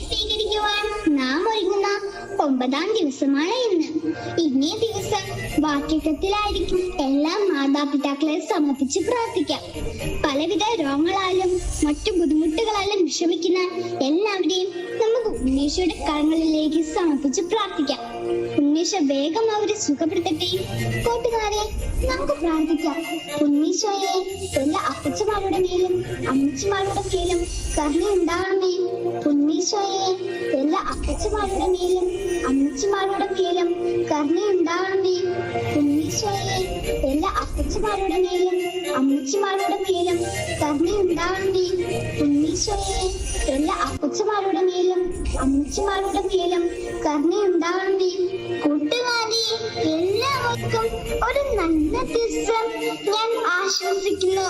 സ്വീകരിക്കുവാൻ നാം ഒരുങ്ങുന്ന ഒമ്പതാം ദിവസമാണ് ഇന്ന്. ഇന്നേ ദിവസം വാക്യത്തിലായിരിക്കും എല്ലാ മാതാപിതാക്കളെ സമർപ്പിച്ച് പ്രാർത്ഥിക്കാം. പലവിധ രോഗങ്ങളാലും മറ്റു ബുദ്ധിമുട്ടുകളാലും വിഷമിക്കുന്ന എല്ലാവരെയും നമുക്ക് ഉണ്ണീഷയുടെ കരങ്ങളിലേക്ക് സമർപ്പിച്ച് പ്രാർത്ഥിക്കാം. ഉണ്ണീഷ വേഗം അവരെ സുഖപ്പെടുത്തട്ടെ. കൂട്ടുകാരെ നമുക്ക് പ്രാർത്ഥിക്കാം. ഉണ്ണീശോയെ എല്ലാ അപ്പച്ചമാരുടെ മേലും അമ്മച്ചിമാരുടെ മേലും കരുണ ഉണ്ടാകണമേ ഉണ്ണീശോയെ എല്ലാ അപ്പച്ചമാരുടെ മേലും അമ്മച്ചിമാരുടെ മേലും നീ. ഉണ്ണീശോയെ എല്ലാ അപ്പച്ചമാരുടെ മേലും അമ്മച്ചിമാരുടെ മേലും നീ. ഉണ്ണീശോയെ എല്ലാ അപ്പച്ചമാരുടെ മേലും അമ്മച്ചിമാരുടെ മേലും കരുണ ഉണ്ടാവണമേ കൂട്ടുകാരി എല്ലാവർക്കും ഒരു നല്ല ദിവസം ഞാൻ ആശംസിക്കുന്നു.